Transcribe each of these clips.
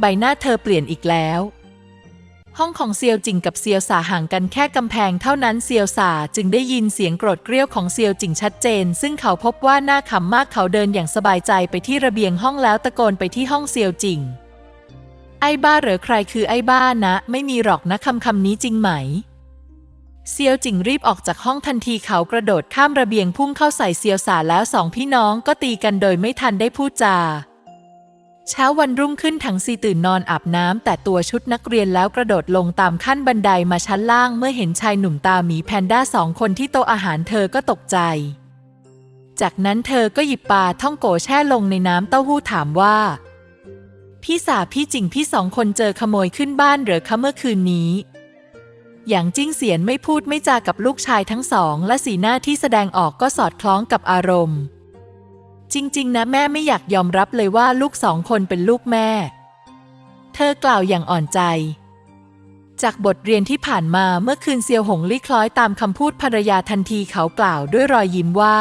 ใบหน้าเธอเปลี่ยนอีกแล้ว ห้องของเซียวจิงกับเซียวสาห่างกันแค่กำแพงเท่านั้นเซียวสาจึงได้ยินเสียงโกรธเกรี้ยวของเซียวจิงชัดเจน ซึ่งเขาพบว่าหน้าขำมากเขาเดินอย่างสบายใจไปที่ระเบียงห้องแล้วตะโกนไปที่ห้องเซียวจิงไอ้บ้าเหรอใครคือไอ้บ้านะ ไม่มีหรอกนะคำคำนี้จริงไหมเซียวจิงรีบออกจากห้องทันทีเขากระโดดข้ามระเบียงพุ่งเข้าใส่เซียวสาแล้วสองพี่น้องก็ตีกันโดยไม่ทันได้พูดจา เช้าวันรุ่งขึ้นถังซีตื่นนอนอาบน้ำแต่ตัวชุดนักเรียนแล้วกระโดดลงตามขั้นบันไดมาชั้นล่างเมื่อเห็นชายหนุ่มตาหมีแพนด้าสองคนที่โต๊ะอาหารเธอก็ตกใจ จากนั้นเธอก็หยิบปลาท่องโกแช่ลงในน้ำเต้าหู้ถามว่า พี่สาพี่จิงพี่สองคนเจอขโมยขึ้นบ้านหรือคะเมื่อคืนนี้อย่างจิ้งเสียนไม่พูดไม่จากับลูกชายทั้งสอง และสีหน้าที่แสดงออกก็สอดคล้องกับอารมณ์ จริง ๆ นะแม่ไม่อยากยอมรับเลยว่าลูกสองคนเป็นลูกแม่ เธอกล่าวอย่างอ่อนใจ จากบทเรียนที่ผ่านมาเมื่อคืนเซียวหงลี่คล้อยตามคำพูดภรรยาทันทีเขากล่าวด้วยรอยยิ้มว่า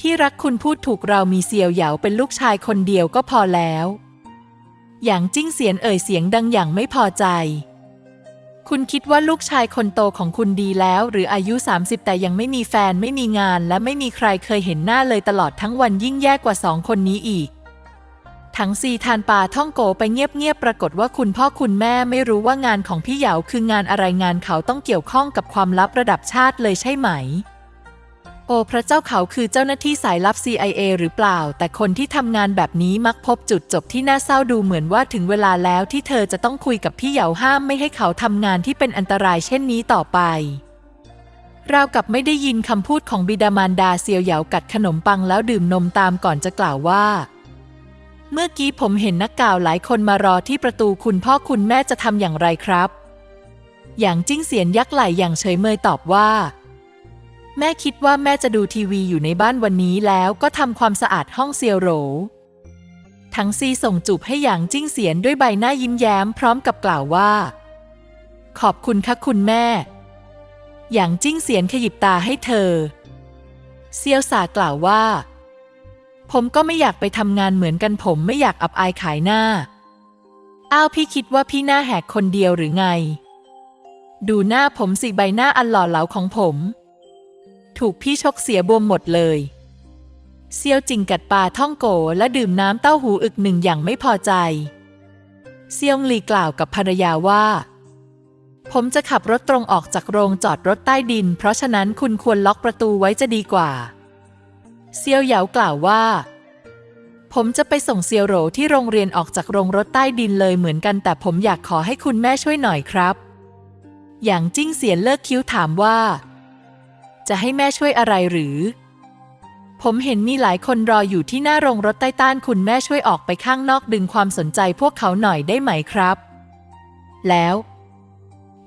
ที่รักคุณพูดถูกเรามีเซียวเหยาเป็นลูกชายคนเดียวก็พอแล้ว อย่างจิ้งเสียนเอ่ยเสียงดังอย่างไม่พอใจ คุณคิดว่าลูกชายคนโตของคุณดีแล้ว หรืออายุ 30 แต่ยังไม่มีแฟนไม่มีงาน และไม่มีใครเคยเห็นหน้าเลยตลอดทั้งวันยิ่งแย่กว่าสองคนนี้อีก ทั้งซีทานป่าท่องโกไปเงียบๆปรากฏว่าคุณพ่อคุณแม่ไม่รู้ว่างานของพี่เหยาคืองานอะไรงานเขาต้องเกี่ยวข้องกับความลับระดับชาติเลยใช่ไหม โอ้พระเจ้าเขาคือเจ้าหน้าที่สายลับ CIA หรือเปล่า แต่คนที่ทำงานแบบนี้มักพบจุดจบที่น่าเศร้าดูเหมือนว่าถึงเวลาแล้วที่เธอจะต้องคุยกับพี่เหยาห้ามไม่ให้เขาทำงานที่เป็นอันตรายเช่นนี้ต่อไปราวกับไม่ได้ยินคำพูดของบิดามารดาเซียวเหยากัดขนมปังแล้วดื่มนมตามก่อนจะกล่าวว่า เมื่อกี้ผมเห็นนักข่าวหลายคนมารอที่ประตูคุณพ่อคุณแม่จะทำอย่างไรครับ อย่างจิ้งเสียนยักษ์ไหลอย่างเฉยเมยตอบว่า แม่คิดว่าแม่จะดูทีวีอยู่ในบ้านวันนี้แล้วก็ทำความสะอาดห้องเซียวโหรทั้งซีส่งจูบให้หยางจิ้งเสียนด้วยใบหน้ายิ้มแย้มพร้อมกับกล่าวว่า ขอบคุณค่ะคุณแม่ หยางจิ้งเสียนขยิบตาให้เธอ เซียวสากล่าวว่า ผมก็ไม่อยากไปทำงานเหมือนกันผมไม่อยากอับอายขายหน้า อ้าวพี่คิดว่าพี่หน้าแหกคนเดียวหรือไง ดูหน้าผมสิใบหน้าอันหล่อเหลาของผม ถูกพี่ชกเสียบวมหมดเลย เซียวจิงกัดปลาท่องโกและดื่มน้ำเต้าหูอึกหนึ่งอย่างไม่พอใจ เซียงหลีกล่าวกับภรรยาว่า ผมจะขับรถตรงออกจากโรงจอดรถใต้ดิน เพราะฉะนั้นคุณควรล็อกประตูไว้จะดีกว่า เซียวเหยากล่าวว่า ผมจะไปส่งเซียวโหรที่โรงเรียนออกจากโรงรถใต้ดินเลยเหมือนกัน แต่ผมอยากขอให้คุณแม่ช่วยหน่อยครับ อย่างจิ้งเสียนเลิกคิ้วถามว่า จะให้แม่ช่วยอะไรหรือ ผมเห็นมีหลายคนรออยู่ที่หน้าโรงรถใต้ต้านคุณแม่ช่วยออกไปข้างนอกดึงความสนใจพวกเขาหน่อยได้ไหมครับ แล้ว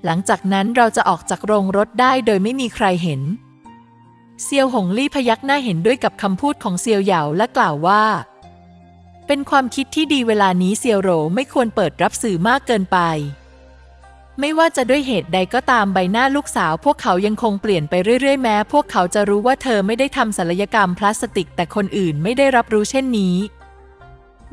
หลังจากนั้นเราจะออกจากโรงรถได้โดยไม่มีใครเห็น เซียวหงลี่พยักหน้าเห็นด้วยกับคำพูดของเซียวเหยาและกล่าวว่า เป็นความคิดที่ดีเวลานี้เซียวโหรไม่ควรเปิดรับสื่อมากเกินไป ไม่ว่าจะด้วยเหตุใดก็ตามใบหน้าลูกสาว พวกเขายังคงเปลี่ยนไปเรื่อยๆ แม้ พวกเขาจะรู้ว่าเธอไม่ได้ทำศัลยกรรมพลาสติก แต่คนอื่นไม่ได้รับรู้เช่นนี้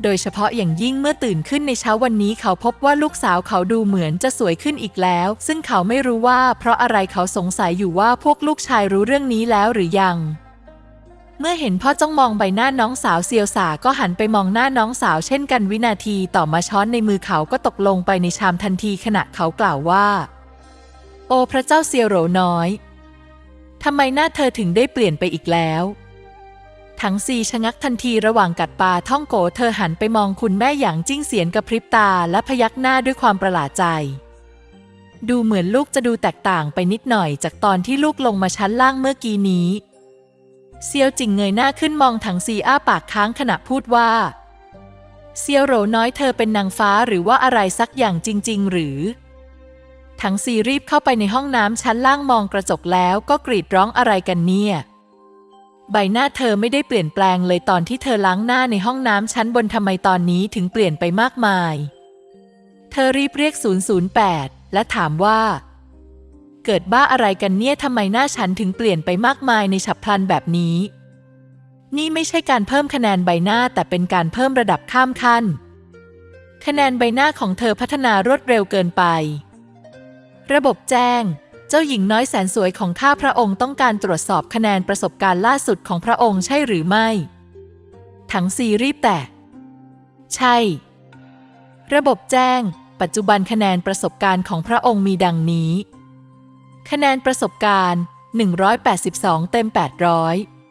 โดยเฉพาะอย่างยิ่งเมื่อตื่นขึ้นในเช้าวันนี้เขาพบว่าลูกสาวเขาดูเหมือนจะสวยขึ้นอีกแล้ว ซึ่งเขาไม่รู้ว่า เพราะอะไรเขาสงสัยอยู่ว่าพวกลูกชายรู้เรื่องนี้แล้วหรือยัง เมื่อเห็นพ่อจ้องมองใบหน้าน้องสาวเซียวสาก็หันไปมองหน้าน้องสาวเช่นกันวินาทีต่อมาช้อนในมือเขาก็ตกลงไปในชามทันทีขณะเขากล่าวว่า โอพระเจ้าเซียวโหรน้อยทำไมหน้าเธอถึงได้เปลี่ยนไปอีกแล้วทั้งซีชะงักทันทีระหว่างกัดปลาท่องโกเธอหันไปมองคุณแม่อย่างจิ้งเสียนกระพริบตาและพยักหน้าด้วยความประหลาดใจ ดูเหมือนลูกจะดูแตกต่างไปนิดหน่อยจากตอนที่ลูกลงมาชั้นล่างเมื่อกี้นี้ เซียวจิงเงยหน้าขึ้นมองถังซีอ้าปากค้างขณะพูดว่า เซียวโหรน้อยเธอเป็นนางฟ้าหรือว่าอะไรสักอย่างจริง ๆ หรือทั้งซีรีบเข้าไปในห้องน้ำชั้นล่างมองกระจกแล้วก็กรีดร้องอะไรกันเนี่ย ใบหน้าเธอไม่ได้เปลี่ยนแปลงเลยตอนที่เธอล้างหน้าในห้องน้ำชั้นบนทำไมตอนนี้ถึงเปลี่ยนไปมากมาย เธอรีบเรียก 008 และถามว่า เกิดบ้าอะไรกันเนี่ยทำไมหน้าฉันถึงเปลี่ยนไปมากมายในฉับพลันแบบนี้ นี่ไม่ใช่การเพิ่มคะแนนใบหน้าแต่เป็นการเพิ่มระดับข้ามขั้น คะแนนใบหน้าของเธอพัฒนารวดเร็วเกินไป ระบบแจ้ง เจ้าหญิงน้อยแสนสวยของข้าพระองค์ต้องการตรวจสอบคะแนนประสบการณ์ล่าสุดของพระองค์ใช่หรือไม่ ถังซีรีบแตกใช่ ระบบแจ้ง ปัจจุบันคะแนนประสบการณ์ของพระองค์มีดังนี้ คะแนนประสบการณ์ 182 เต็ม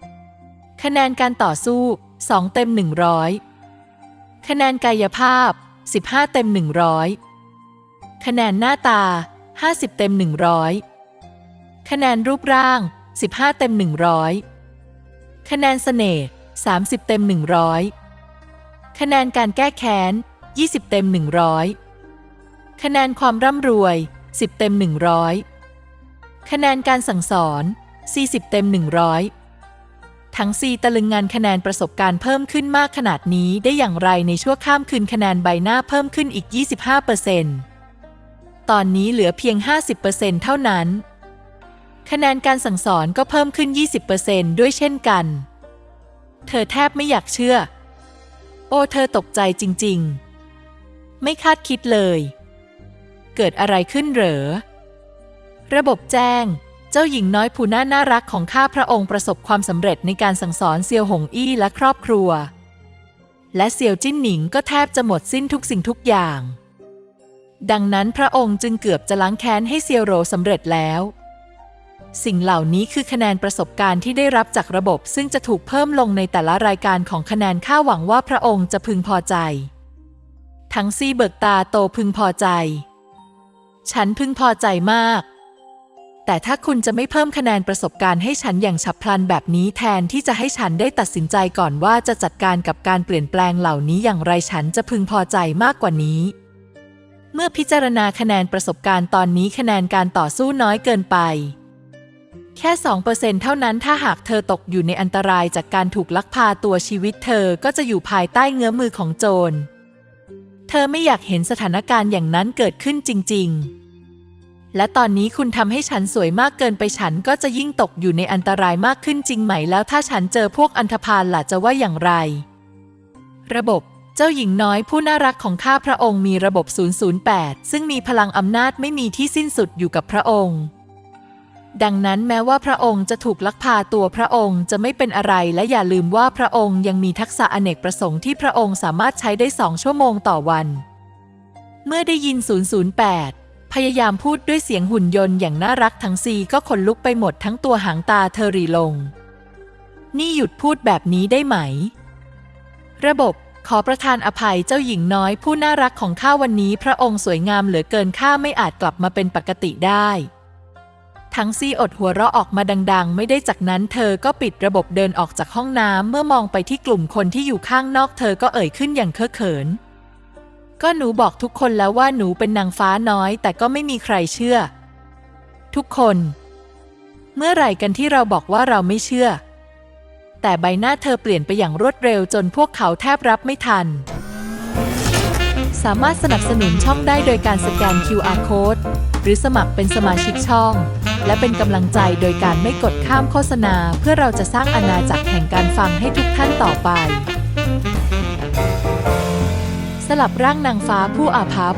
800 คะแนนการต่อสู้ 2 เต็ม 100 คะแนนกายภาพ 15 เต็ม 100 คะแนนหน้าตา 50 เต็ม 100 คะแนนรูปร่าง 15 เต็ม 100 คะแนนเสน่ห์ 30 เต็ม 100 คะแนนการแก้แค้น 20 เต็ม 100 คะแนนความร่ำรวย 10 เต็ม 100 คะแนนการสั่งสอน 40 เต็ม 100 ทั้งซีตะลึงงานคะแนนประสบการณ์เพิ่มขึ้นมากขนาดนี้ได้อย่างไรในชั่วข้ามคืนคะแนนใบหน้าเพิ่มขึ้นอีก 25%ตอนนี้เหลือเพียง 50%เท่านั้น คะแนนการสั่งสอนก็เพิ่มขึ้น 20%ด้วยเช่นกัน เธอแทบไม่อยากเชื่อ โอ้เธอตกใจจริง ๆ ไม่คาดคิดเลย เกิดอะไรขึ้นเหรอ ระบบแจ้ง เจ้าหญิงน้อยผู้น่าน่ารักของข้าพระองค์ประสบความสำเร็จในการสั่งสอนเซียวหงอี้และครอบครัว และเซียวจิ้นหนิงก็แทบจะหมดสิ้นทุกสิ่งทุกอย่าง ดังนั้นพระองค์จึงเกือบจะล้างแค้นให้เซียวโรสำเร็จแล้ว สิ่งเหล่านี้คือคะแนนประสบการณ์ที่ได้รับจากระบบ ซึ่งจะถูกเพิ่มลงในแต่ละรายการของคะแนนค่าหวังว่าพระองค์จะพึงพอใจทั้งซี่เบิกตาโตพึงพอใจ ฉันพึงพอใจมาก แต่ถ้าคุณจะไม่เพิ่มคะแนนประสบการณ์ให้ฉันอย่างฉับพลันแบบนี้แทนที่จะให้ฉันได้ตัดสินใจก่อนว่าจะจัดการกับการเปลี่ยนแปลงเหล่านี้อย่างไรฉันจะพึงพอใจมากกว่านี้ เมื่อพิจารณาคะแนนประสบการณ์ตอนนี้คะแนนการต่อสู้น้อยเกินไป แค่ 2%เท่านั้นถ้าหากเธอตกอยู่ในอันตรายจากการถูกลักพาตัวชีวิตเธอก็จะอยู่ภายใต้เงื้อมือของโจร เธอไม่อยากเห็นสถานการณ์อย่างนั้นเกิดขึ้นจริง ๆ และตอนนี้คุณทำให้ฉันสวยมากเกินไปฉันก็จะยิ่งตกอยู่ในอันตรายมากขึ้นจริงไหม แล้วถ้าฉันเจอพวกอันธพาลล่ะจะว่าอย่างไร ระบบเจ้าหญิงน้อยผู้น่ารักของข้าพระองค์มีระบบ 008 ซึ่งมีพลังอำนาจไม่มีที่สิ้นสุดอยู่กับพระองค์ ดังนั้นแม้ว่าพระองค์จะถูกลักพาตัวพระองค์จะไม่เป็นอะไรและอย่าลืมว่าพระองค์ยังมีทักษะอเนกประสงค์ที่พระองค์สามารถใช้ได้สองชั่วโมงต่อวัน เมื่อได้ยิน 008 พยายามพูดด้วยเสียงหุ่นยนต์อย่างน่ารักทั้งซีก็ขนลุกไปหมดทั้งตัวหางตาเธอรีลง นี่หยุดพูดแบบนี้ได้ไหม ระบบขอประทานอภัยเจ้าหญิงน้อยผู้น่ารักของข้าวันนี้พระองค์สวยงามเหลือเกินข้าไม่อาจกลับมาเป็นปกติได้ ทั้งซี่อดหัวเราะออกมาดัง ๆ ไม่ได้จากนั้นเธอก็ปิดระบบเดินออกจากห้องน้ำเมื่อมองไปที่กลุ่มคนที่อยู่ข้างนอกเธอก็เอ่ยขึ้นอย่างเคอะเขิน ก็หนูบอกทุกคนแล้วว่าหนูเป็นนางฟ้าน้อย แต่ก็ไม่มีใครเชื่อ ทุกคน เมื่อไหร่กันที่เราบอกว่าเราไม่เชื่อ แต่ใบหน้าเธอเปลี่ยนไปอย่างรวดเร็วจนพวกเขาแทบรับไม่ทัน สามารถสนับสนุนช่องได้โดยการสแกน QR Code หรือสมัครเป็นสมาชิกช่อง และเป็นกำลังใจโดยการไม่กดข้ามโฆษณา เพื่อเราจะสร้างอาณาจักรแห่งการฟังให้ทุกท่านต่อไป สลับร่างนางฟ้าผู้อาภัพ